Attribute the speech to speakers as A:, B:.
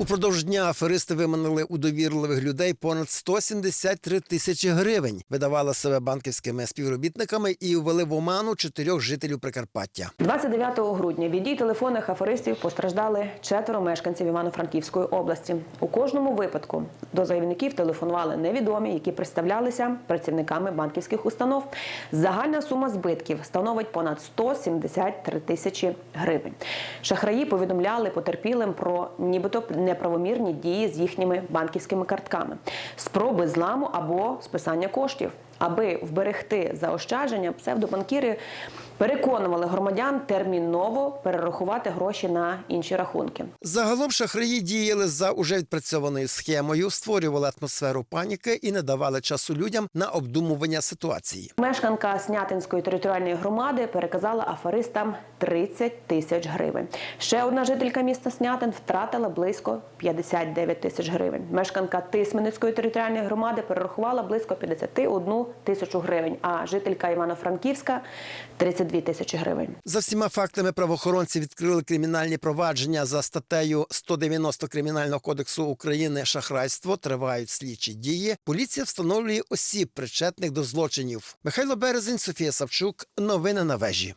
A: Упродовж дня аферисти виманили у довірливих людей понад 173 тисячі гривень, видавали себе банківськими співробітниками і ввели в оману чотирьох жителів Прикарпаття.
B: 29 грудня від дій телефонних аферистів постраждали четверо мешканців Івано-Франківської області. У кожному випадку до заявників телефонували невідомі, які представлялися працівниками банківських установ. Загальна сума збитків становить понад 173 тисячі гривень. Шахраї повідомляли потерпілим про нібито неправомірні дії з їхніми банківськими картками, спроби зламу або списання коштів. Аби вберегти заощадження, псевдобанкіри переконували громадян терміново перерахувати гроші на інші рахунки.
A: Загалом шахраї діяли за уже відпрацьованою схемою, створювали атмосферу паніки і не давали часу людям на обдумування ситуації.
B: Мешканка Снятинської територіальної громади переказала аферистам 30 тисяч гривень. Ще одна жителька міста Снятин втратила близько 59 тисяч гривень. Мешканка Тисменницької територіальної громади перерахувала близько 51 тисячу гривень, а жителька Івано-Франківська 32 тисячі гривень.
A: За всіма фактами правоохоронці відкрили кримінальні провадження за статтею 190 Кримінального кодексу України шахрайство. Тривають слідчі дії. Поліція встановлює осіб, причетних до злочинів. Михайло Березень, Софія Савчук. Новини на вежі.